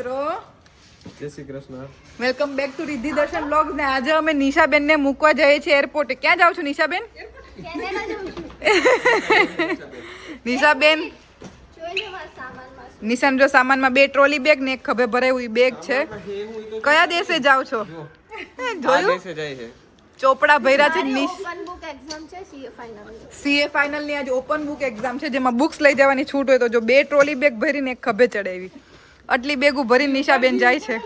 મિત્રો. જય Shri Krishna. Welcome back to Riddhi Darshan vlogs ને આજે અમે નિશાબેન ને મૂકવા જઈએ છીએ એરપોર્ટે ક્યાં જાવ છો નિશાબેન? નિશાબેન? નિશાન જો સામાનમાં બે ટ્રોલી બેગ ને એક ખભે ભરાયું બેગ છે. કયા દેશે જાવ છો? જોયું? દેશે જાય છે. ચોપડા ભૈરા છે સીએ ફાઇનલની. આજે ઓપન બુક એક્ઝામ છે જેમાં બુક્સ લઈ જવાની છૂટ હોય તો જો બે ટ્રોલી બેગ ભરીને એક ખભે ચડાવી. આટલી બેગું ભરીને નિશાબેન જાય છે.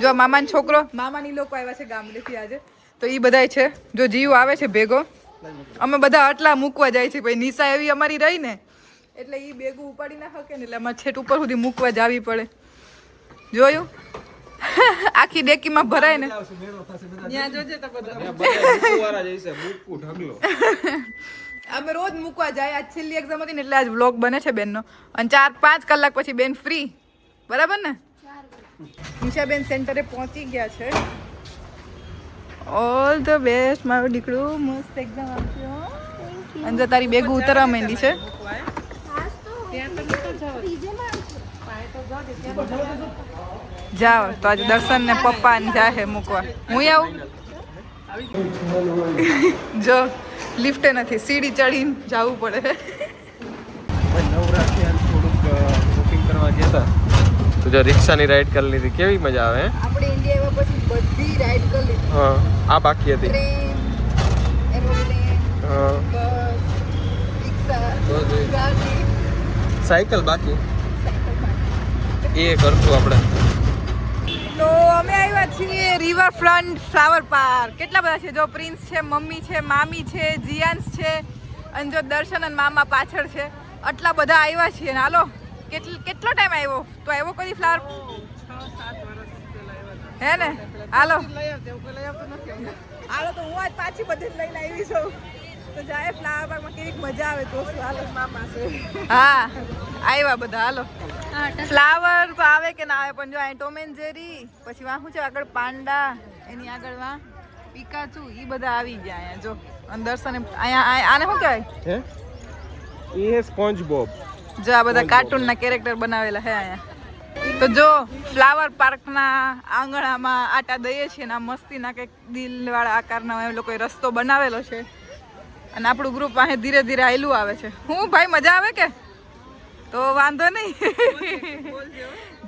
જો આ મામાનો છોકરો મામાની લોકો આવ્યા છે ગામડેથી આજે. તો એ બધાય છે. જો જીવ આવે છે ભેગો અમે બધા આટલા મૂકવા જાય છે. ભાઈ નિશા એવી અમારી રહી ને એટલે એ બેગું ઉપાડી ના શકે ને. એટલે અમારે છેટ ઉપર સુધી મૂકવા જાવી પડે. જોયું? આખી ડેકીમાં ભરાય ને. અમે રોજ મૂકવા જાય. આજ છેલ્લી એક્ઝામ હતી ને એટલે આજ બ્લોગ બને છે બેનનો. અને ચાર પાંચ કલાક પછી બેન ફ્રી બરાબર ને? નિશાબેન સેન્ટરે પહોંચી ગયા છે. ઓલ ધ બેસ્ટ મારું દીકરું. મસ્ત એક્ઝામ આપ્યો જો તારી બેગ ઉતરવા માંડી છે. જાઓ તો આજે દર્શન ને પપ્પા ને જાહે મૂકવા. હું આવું? જો લિફ્ટે નથી સીડી ચડીને જવું પડે. નવરાત્રી થોડુંક શોપિંગ કરવા ગયા હતા. જો રિક્ષાની રાઈડ કરી લીધી. કેવી મજા આવે આપણે ઇન્ડિયા એવા પછી બધી રાઈડ કરી લીધી. હા આ બાકી હતી. ટ્રેન એરોપ્લેન હા. બસ. ગાડી. સાયકલ બાકી? એ કરશું આપણે. તો અમે આવ્યા છીએ રિવર ફ્રન્ટ ફ્લાવર પાર્ક કેટલા બધા છે? જો પ્રિન્સ છે મમ્મી છે મામી છે જીયાન્સ છે અને જો દર્શન અને મામા પાછળ છે. આટલા બધા આવ્યા છીએ ને હાલો. કેટલો કેટલો ટાઈમ આવ્યો તો આવ્યો કોઈ ફ્લાવર હે ને? હાલો. હાલો તો હું આજ પાછી બધી લઈને આવી છું. તો જાય ફ્લાવર બાગમાં કેવી મજા આવે તો હાલો. મામા છે. હા આવ્યા બધા. હાલો. ફ્લાવર તો આવે કે ના આવે પણ જો અહીં ટોમ એન્ડ જેરી પછી વાં શું છે? આગળ પાંડા એની આગળ વાં પિકાચુ એ બધા આવી ગયા અહીંયા જો. અને સને અહીંયા આ- આને શું કહેવાય? હે? એ સ્પોન્જ બોબ જો આ બધા કાર્ટૂનના કેરેક્ટર બનાવેલા છે અહીંયા. તો જો ફ્લાવર પાર્કના આંગણામાં આટા દઈએ છીએ ને આ મસ્તીના કંઈક દિલવાળા આકારના એ લોકોએ રસ્તો બનાવેલો છે. અને આપણું ગ્રુપ અહીં ધીરે ધીરે આયલું આવે છે. હું ભાઈ મજા આવે કે? તો વાંધો નહીં.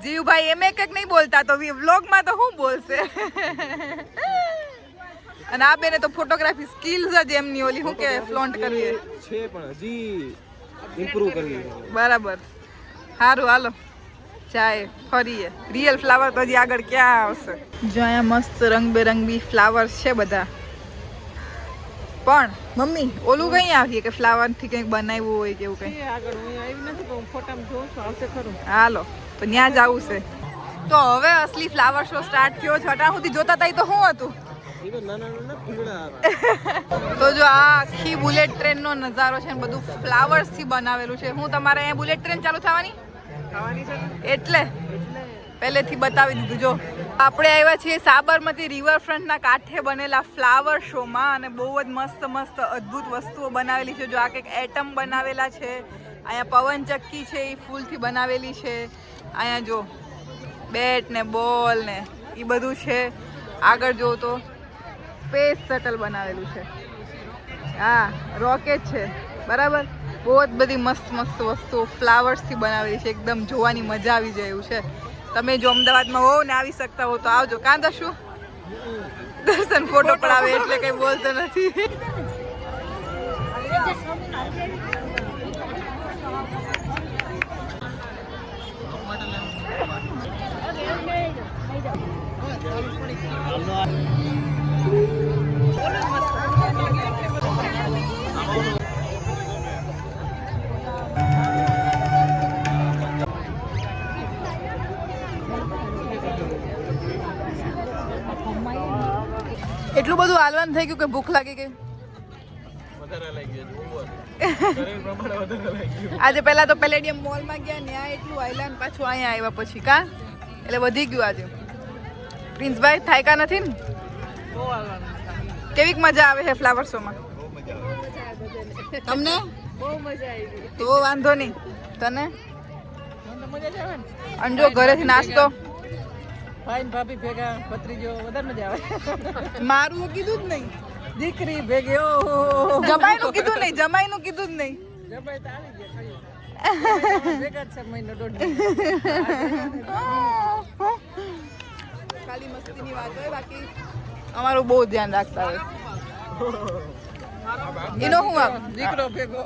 જીવભાઈ એમ એક એક નહીં બોલતા તો વ્લોગમાં તો શું બોલશે? અને આ બેને તો ફોટોગ્રાફી સ્કિલ્સ જ એમની ઓલી શું કે ફ્લોન્ટ કરવી છે. છે પણ હજી ઇમ્પ્રૂવ કરવી બરાબર. સારું હાલો. જાય ફરીએ. રિયલ ફ્લાવર તો હજી આગળ ક્યાં આવશે? જો અહીંયા મસ્ત રંગબેરંગી ફ્લાવર છે બધા. પણ મમ્મી ઓલું કઈ આવીએ કે ફ્લાવરથી કંઈક બનાવ્યું હોય કે એવું ખરું. હાલો તો ત્યાં જ આવું છે. તો હવે અસલી ફ્લાવર શો સ્ટાર્ટ થયો છે. અટાણ સુધી જોતા હતા તો શું હતું? તો જો આ આખી બુલેટ ટ્રેનનો નજારો છે ને બધું ફ્લાવર્સથી બનાવેલું છે. હું તમારે અહીંયા બુલેટ ટ્રેન ચાલુ થવાની? એટલે? પહેલેથી બતાવી દીધું જો. આપણે આવ્યા છીએ સાબરમતી રિવરફ્રન્ટના કાંઠે બનેલા ફ્લાવર શોમાં અને બહુ જ મસ્ત મસ્ત અદ્ભુત વસ્તુઓ બનાવેલી છે. જો આ કંઈક એટમ બનાવેલા છે અહીંયા પવનચક્કી છે એ ફૂલથી બનાવેલી છે. અહીંયા જો બેટ ને બોલ ને એ બધું છે. આગળ જો તો. સ્પેસ શટલ બનાવેલું છે. હા, રોકેટ છે. બરાબર? બહુ જ બધી મસ્ત મસ્ત વસ્તુઓ ફ્લાવર્સથી બનાવેલી છે. એકદમ જોવાની મજા આવી જાય એવું છે. તમે જો અમદાવાદમાં હોવ ને આવી શકતા હો તો આવજો. કાં શું? દર્શન ફોટો પડાવે એટલે કંઈ બોલતો નથી. એટલું બધું હાલવાનું થઈ ગયું કે ભૂખ લાગી ગઈ? વધારે લાગી ગયું over. શરીર પ્રમાણે વધારે લાગી ગયું. આજે પહેલા તો પેલેડિયમ મોલમાં ગયા ત્યાં એટલું આયલા ને પાછું અહીંયા આવ્યા પછી કા? એટલે વધી ગયું આજે. પ્રિન્સભાઈ થાય કા નથી ને? કેવીક મજા આવે છે ફ્લાવર શોમાં તમને? બહુ મજા આવી તો વાંધો નહીં. તને? અને જો ઘરેથી નાસ્તો ફાઈન ભાભી ભેગા ભત્રીજો વધારે મજા આવે. મારું કીધું જ નહીં. દીકરી ભેગી ઓહો જમાઈનું કીધું નહીં જમાઈનું કીધું જ નહીં. જમાઈ તો આવી ગયા ભેગા છે મહિનો દોઢ. ખાલી મસ્તીની વાત હોય બાકી અમારું બહુ ધ્યાન રાખતા હોય. એનો હું આપ? દીકરો ભેગો.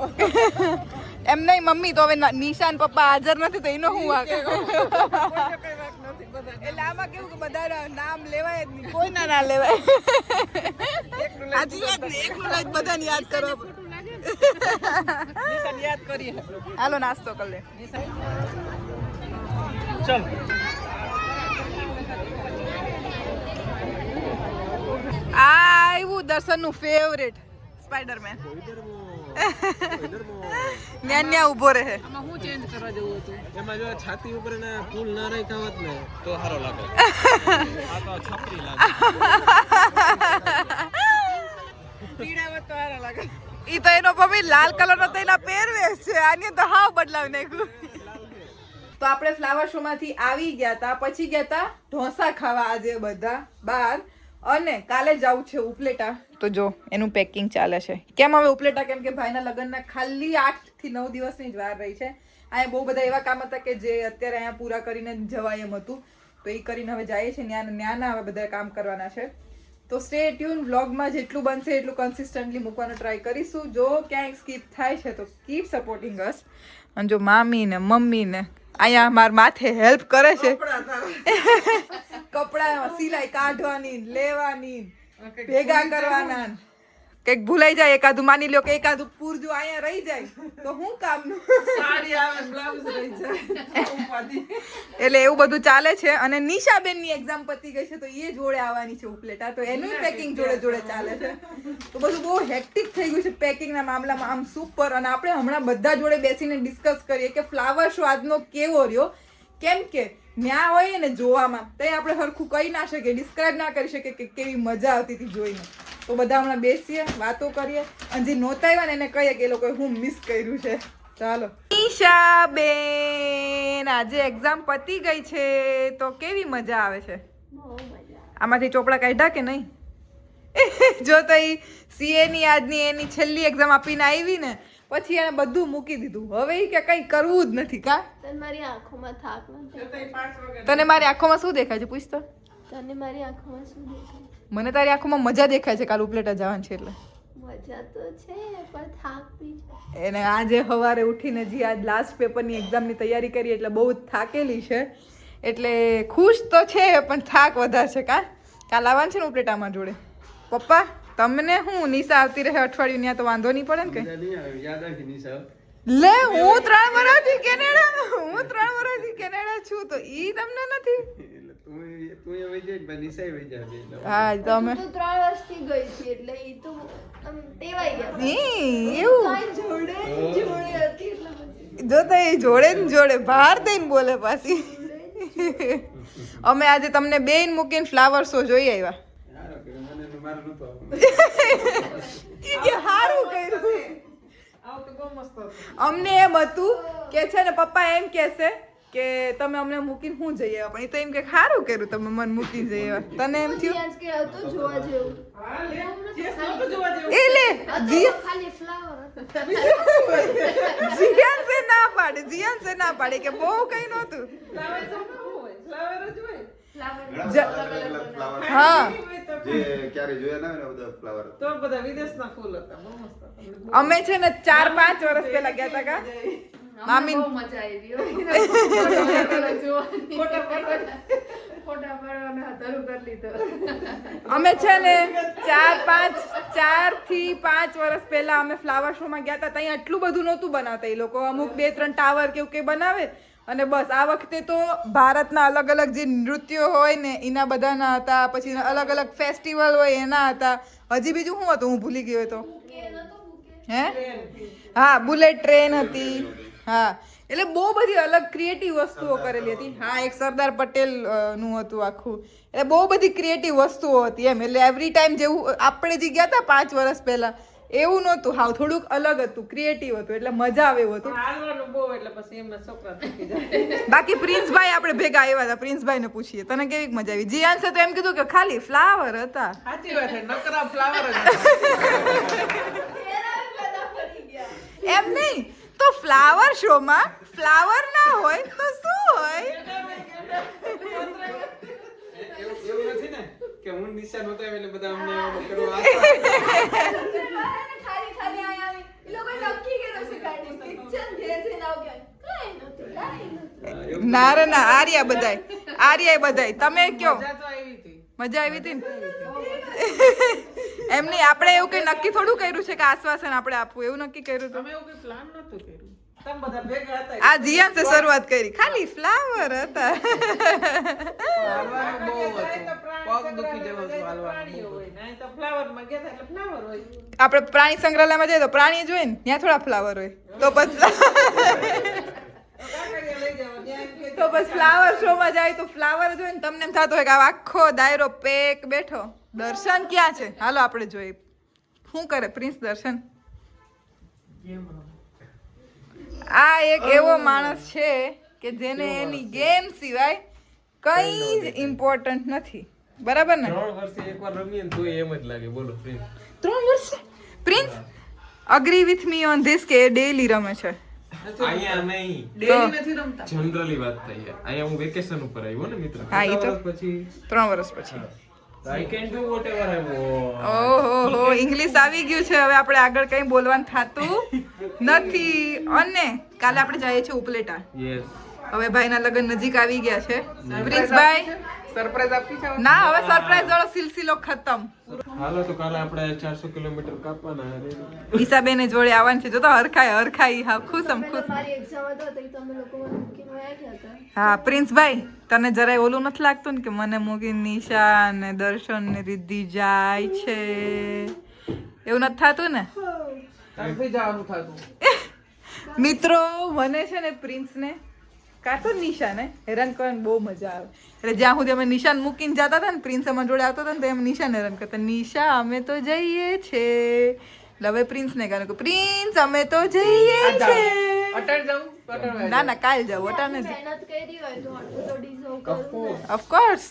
એમ નહીં મમ્મી તો હવે નિશાન પપ્પા હાજર નથી તો એનો હું આ એટલે આમાં કેવું કે બધા નામ લેવાય જ નહીં. કોઈ ના ના લેવાય સાચી વાત ને એકનું લઈ બધાને યાદ કરો. યાદ કરીએ. હાલો નાસ્તો કરી લે. ચલ. આ આવ્યું દર્શનનું ફેવરેટ સ્પાઈડરમેન. ન્યા ન્યા ઊભો રહે. આમાં હું ચેન્જ કરવા જવું હતું? એમાં જો છાતી ઉપર ને ફૂલ ના રાખ્યા હોત ને તો સારો લાગે. આ તો છપરી લાગે. પીડાવત તો સારો લાગે. ઈ તો એનો મમ્મી લાલ કલરનો તૈલા તો એના પહેરવેશ છે. આની તો હાવ બદલાવ નાખ્યું. તો આપણે ફ્લાવર શો માંથી આવી ગયા તા પછી ગયા તા ઢોસા ખાવા આજે બધા બાર. અને કાલે જવું છે ઉપલેટા. તો જો એનું પેકિંગ ચાલે છે. કેમ હવે ઉપલેટા કેમ કે ભાઈના લગ્નના ખાલી આઠથી નવ દિવસની જ વાર રહી છે. અહીંયા બહુ બધા એવા કામ હતા કે જે અત્યારે અહીંયા પૂરા કરીને જવાય એમ હતું. તો એ કરીને હવે જઈએ છે ન્યા ન્યાના હવે બધા કામ કરવાના છે. તો સ્ટે ટ્યુન વ્લોગમાં જેટલું બનશે એટલું કન્સિસ્ટન્ટલી મૂકવાનો ટ્રાય કરીશું. જો ક્યાંય સ્કીપ થાય છે તો કીપ સપોર્ટિંગ અસ અને જો મામી ને મમ્મી ને અહીંયા મારા માથે હેલ્પ કરે છે. કપડા સિલાઈ કાઢવાની લેવાની. ભેગા કરવાના કંઈક ભૂલાઈ જાય એકાદું માની લ્યો કે એકાદું પૂરજું અહીંયા રહી જાય તો હું કામનું? સાડી આવે બ્લાઉઝ રહી જાય. એટલે એવું બધું ચાલે છે. અને નિશાબેનની એક્ઝામ પતી ગઈ છે તો એ જોડે આવવાની છે ઉપલેટા. તો એનું પેકિંગ જોડે જોડે ચાલે છે. તો બધું બહુ હેક્ટિક થઈ ગયું છે પેકિંગના મામલામાં. આમ સુપર અને આપણે હમણાં બધા જોડે બેસીને ડિસ્કસ કરીએ કે ફ્લાવર સ્વાદનો કેવો રહ્યો? કેમ કે ન્યા હોય ને જોવામાં. તો આપણે સરખું કહી ના શકીએ ડિસ્ક્રાઇબ ના કરી શકીએ કે કેવી મજા આવતી હતી જોઈને. તો બધા હમણાં બેસીએ વાતો કરીએ. અને જે નહોતા આવ્યા ને એને કહીએ કે એ લોકોએ હું મિસ કર્યું છે. ચાલો. ઈશા બેન આજે એક્ઝામ પતી ગઈ છે. તો કેવી મજા આવે છે? આમાંથી ચોપડા કાઢ્યા કે નહીં? જો તો એ સીએની આજની એની છેલ્લી એક્ઝામ આપીને આવી ને પછી એને બધું મૂકી દીધું. હવે એ કે કંઈ કરવું જ નથી કા? તને મારી આંખોમાં થાક નથી તને મારી આંખોમાં શું દેખાય છે પૂછ તો? તને મારી આંખોમાં શું દેખાય? મને તારી આંખોમાં મજા દેખાય છે કાલ ઉપલેટા જવાનું છે એટલે. મજા તો છે પણ થાક બી એને આજે સવારે ઉઠીને જે આજ લાસ્ટ પેપરની એક્ઝામની તૈયારી કરી એટલે બહુ જ થાકેલી છે. એટલે ખુશ તો છે પણ થાક વધારે છે કા? કાલ આવવાનું છે ને ઉપલેટામાં જોડે? પપ્પા? તમને હું નિશા આવતી રહે અઠવાડિયું ત્યાં તો વાંધો નહીં પડે ને કઈ? યાદ રાખી નિશા લે હું ત્રણ વર્ષથી કેનેડા હું ત્રણ વર્ષથી કેનેડા છું તો ઈ તમને નથી? હા તમે ત્રણ વર્ષથી ગઈ એટલે તો ટેવાઈ ગયા. એવું? જોડે જોડે હતી જો તો એ જોડે ને જોડે બહાર દઈને બોલે પાછી. અમે આજે તમને બેન મૂકીને ફ્લાવર શો જોઈ આવ્યા. કે હારું કર્યું. આવું તો બહુ મસ્ત હતું અમને એમ હતું કે છે ને પપ્પા એમ કહેશે કે તમે અમને મૂકીને હું જઈ આવ્યા? પણ એ તો એમ કે સારું કર્યું તમે મને મૂકી જઈ આવ્યા. તને એમ થયું? આજ કે હતું જોવા જેવું. હા લે જે નહોતું જોવા જેવું એ લે ખાલી ફ્લાવર જીયાન સે ના પાડે જીયાન સે ના પાડે કે બહુ કઈ નહોતું. ફ્લાવર જ હોય. ફ્લાવર જ- ફ્લાવર હા. હોય તો જે ક્યારે જોયા ના હોય ને બધા ફ્લાવર તો બધા વિદેશના ફૂલ હતા બહુ મસ્ત હતા. અમે છે ને ચાર પાંચ વર્ષ પેલા ગયા હતા કા મામી મજા આવી અમે છે ને ચાર પાંચ ચારથી પાંચ વર્ષ પહેલા અમે ફ્લાવર શો માં ગયા હતા ત્યાં એટલું બધું નહોતું બનાવતા એ લોકો. અમુક બે ત્રણ ટાવર કે એવું કંઈ બનાવે અને બસ, આ વખતે તો ભારતના અલગ અલગ જે નૃત્યો હોય ને, એના બધાના હતા, પછી અલગ અલગ ફેસ્ટિવલ હોય, એના હતા. હજી બીજું શું હતું? હું ભૂલી ગયો તો. હે? હા, બુલેટ ટ્રેન હતી. હા. એટલે બહુ બધી અલગ ક્રિએટિવ વસ્તુઓ કરેલી હતી. હા, એક સરદાર પટેલનું હતું આખું. એટલે બહુ બધી ક્રિએટિવ વસ્તુઓ હતી એમ. એટલે એવરી ટાઈમ જેવું, આપણે જે ગયા હતા પાંચ વર્ષ પહેલા એવું નહોતું. હાવ થોડુંક અલગ હતું ક્રિએટિવ હતું એટલે મજા આવે એવું હતું. હાલવાનું બહુ એટલે પછી એમના છોકરા થકી જાય. બાકી પ્રિન્સભાઈ આપણે ભેગા આવ્યા હતા પ્રિન્સભાઈ ને પૂછીએ. તને કેવી મજા આવી? જી આન્સર તો એમ કીધું કે ખાલી ફ્લાવર હતા. સાચી વાત છે નકરા ફ્લાવર એમ નહીં. તો ફ્લાવર શો માં ફ્લાવર ના હોય તો શું હોય? એવું નથી ને? કે હું નિશાન હતો એટલે બધા અમને ઓલું કરવા. ખાલી ખાલી આયા આવી એ લોકો નક્કી કર્યો છે કાઢી કિચન ઘેર છે આવ કે કાંઈ ના રે ના આર્યા બધાય. આર્યા બધાય. તમે કયો? મજા તો આવી હતી. મજા આવી હતી એમ નહીં આપણે એવું કઈ નક્કી થોડું કર્યું છે કે આશ્વાસન આપણે આપવું? એવું નક્કી કર્યું હતું તમે એવું કઈ પ્લાન નતું કર્યું. તમે જીયા હતા શરૂઆત કરી. ખાલી ફ્લાવર હતા. તો આપણે પ્રાણી સંગ્રહાલયમાં જઈએ તો પ્રાણી જોઈએ ને ત્યાં થોડા ફ્લાવર હોય. તો પછી તો બસ ફ્લાવર શો માં જાય તો ફ્લાવર જોઈએ ને તમને એમ થતું હોય કે આ આખો દાયરો પેક બેઠો. દર્શન ક્યાં છે? હાલો આપણે જોઈએ. શું કરે? પ્રિન્સ દર્શન? આ એક એવો માણસ છે કે જેને એની ગેમ સિવાય કંઈ જ ઇમ્પોર્ટન્ટ નથી. બરાબર ને? ત્રણ વર્ષે એકવાર રમીએ ને તોય એમ જ લાગે. બોલો પ્રિન્સ. ત્રણ વર્ષે? Prince? Agree with me on this કે ડેલી રમે છે. અહીંયા નહીં. ડેલી નથી રમતા. જનરલી વાત થઈ અહીંયા હું વેકેશન ઉપર આવ્યો ને મિત્ર. હા, એ તો. પછી. ત્રણ વર્ષ પછી. I can do what I want ઓહો હો ઇંગ્લિશ આવી ગયું છે. હવે આપણે આગળ કંઈ બોલવાનું થતું નથી. અને કાલે આપણે જઈએ છીએ ઉપલેટા. યસ હવે ભાઈના લગ્ન નજીક આવી ગયા છે. પ્રિન્સભાઈ સરપ્રાઈઝ આપી છે? ના હવે સરપ્રાઈઝ વાળો સિલસિલો ખતમ. હાલો તો કાલે આપણે 400 કિલોમીટર કાપવાના છે. ઈસાબેને જોડે આવવાનું છે. જો તો હરખાય હરખાઈ હા ખુશમ ખુશ. મારી એક્ઝામ હતો તો તમે લોકો હા પ્રિન્સભાઈ તને જરાય ઓલું નથી લાગતું ને કે મને મૂકી નિશા ને દર્શન ને રિદ્ધિ જાય છે? એવું નથી થતું ને? ત્યાંથી જવાનું થતું. મિત્રો મને છે ને પ્રિન્સને કાં તો નિશાને હેરાન કરવાની બહુ મજા આવે. એટલે જ્યાં સુધી અમે નિશાન મૂકીને જતા હતા ને પ્રિન્સ અમારા જોડે આવતો હતો ને તો એમ નિશાન હેરાન કરતા. નિશા અમે તો જઈએ છે. એટલે હવે પ્રિન્સને કહે કે પ્રિન્સ અમે તો જઈએ છે. ના ના કાલ જાવ ઓટા નથી મહેનત કરી તો આટલું તો deserve કરું ને. ઓફકોર્સ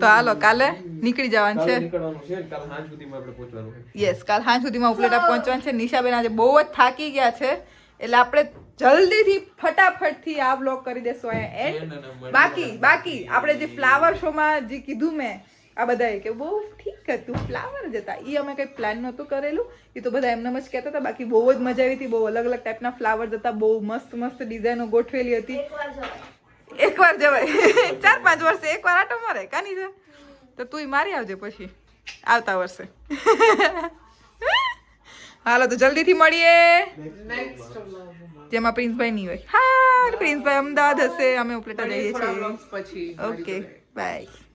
તો હાલો કાલે નીકળી જવાનું છે. નીકળવાનું છે ને સાંજ સુધીમાં આપણે પહોંચવાનું. છે યસ કાલ સાંજ સુધીમાં ઉપલેટા પહોંચવાનું છે. નિશાબેન આજે બહુ જ થાકી ગયા છે. એટલે આપણે જલ્દીથી ફટાફટથી આ બ્લોગ કરી દેશું અહીંયા એન્ડ બાકી બાકી આપણે જે ફ્લાવર શોમાં જે કીધું મેં આ બધાએ કે બહુ ઠીક હતું ફ્લાવર જ હતા. એ અમે કંઈ પ્લાન નહોતું કરેલું. એ તો બધા એમને જ કહેતા હતા. બાકી બહુ જ મજા આવી હતી. બહુ અલગ અલગ ટાઈપના ફ્લાવર હતા. બહુ મસ્ત મસ્ત ડિઝાઇનો ગોઠવેલી હતી. એકવાર જવાય. એકવાર જવાય. ચાર પાંચ વર્ષે એકવાર આટો મારે. કાની છે? તો તુંય મારી આવજે પછી. આવતા વર્ષે. હાલો તો જલ્દીથી મળીએ. જેમાં પ્રિન્સભાઈ નહીં હોય. હા પ્રિન્સભાઈ અમદાવાદ હશે. અમે ઉપલેટા જઈએ છીએ. Okay bye